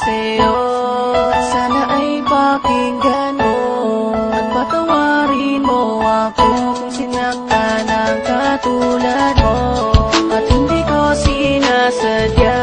sa'yo. Sana ay pakinggan mo At patawarin mo ako. Kung sinaktan ang katulad mo At hindi ko sinasadya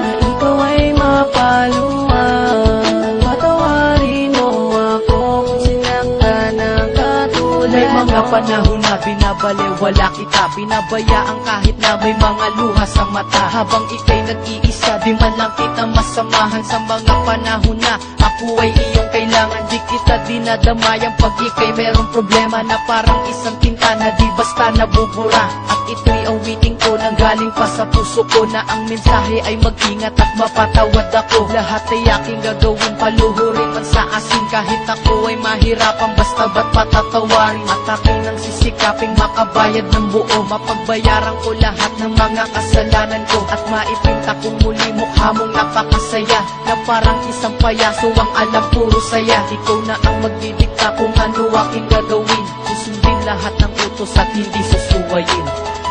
Na ikaw ay mapaluwag. Patawarin mo ako. Kung sinaktan ang katulad May mga panahon na binabaliwala kita Binabayaan kahit na may mga luha sa mata. Habang ikay nag-iisa, di man lang kita masamahan Sa mga panahon na ako ay iyong kailangan. Di kita dinadamayan pag ikay merong problema Na parang isang tinta na di basta nabubura. At ito'y awiting ko nang galing pa sa puso ko Na ang mensahe ay mag-ingat at mapatawad ako. Lahat ay aking gagawin paluhurin man sa asin. Kahit ako ay mahirapan basta ba't patatawarin? At aking nang sisikaping makabayad ng buo Mapagbayaran ko lahat ng mga kasalanan ko. At maipinta kong muli mukha mong napakasaya Na parang isang payaso ang alam puro saya. Ikaw na ang magdidikta kung ano aking gagawin. Susundin lahat ng utos at hindi susuwayin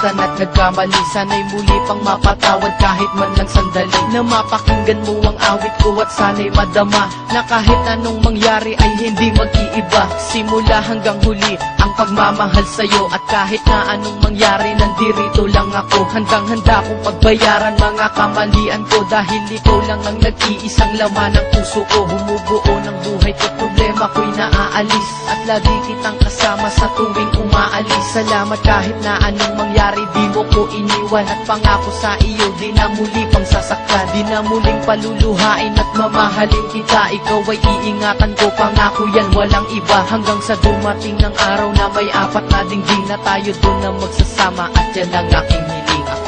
nasaktan at nagkamali Sana'y muli pang mapatawad kahit man lang sandali. Na mapakinggan mo ang awit ko at sana'y madama Na kahit anong mangyari ay hindi mag-iiba. Simula hanggang huli ang pagmamahal sa'yo At kahit na anong mangyari nandirito lang ako. Handang handa kong pagbayaran mga kamalian ko Dahil ikaw lang ang nag-iisang laman ng puso ko. Humubuo ng buhay ko problema ko'y naaalis. At lagi kitang kasama sa tuwing umaalis. Salamat kahit na anong mangyari di mo ko iniwan At pangako sa iyo. Di na muli pang sasaktan Di na muling paluluhain at mamahalin kita. Ikaw ay iingatan ko pangako yan walang iba. Hanggang sa dumating ng araw na may apat na dingging Na tayo doon na magsasama at yan ang aking hiling hiling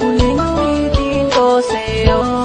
Muling ulitin ko sa'yo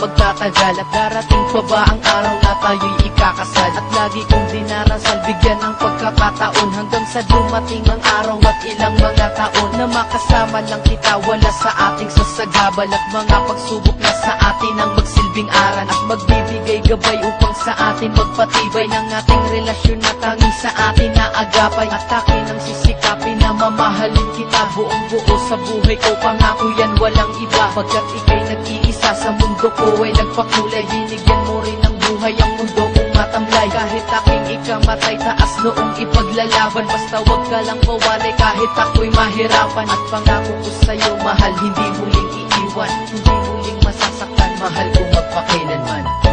magtatagal At darating pa ba ang araw na tayo'y ikakasal? At lagi kong dinarasal bigyan ng pagkakataon Hanggang sa dumating ang araw at ilang mga taon Na makasama lang kita. Wala sa ating sasagabal At mga pagsubok na sa atin ang magsilbing aral At magbibigay gabay upang sa atin magpatibay Ng ating relasyon na tangi sa atin na agapay. At akin ang sisikapin na mamahalin kita. Buong buo sa buhay ko pangako yan walang iba. Pagkat ikay nag-iisa sa mundo ko ay nagpakulay. Binigyan mo rin ng buhay ang mundo kong matamlay. Kahit aking ikamatay taas noong ipaglalaban. Basta wag ka lang mawalay kahit ako'y mahirapan. At pangako ko sa'yo mahal hindi muling iiwan. Hindi muling masasaktan mahal ko magpakailanman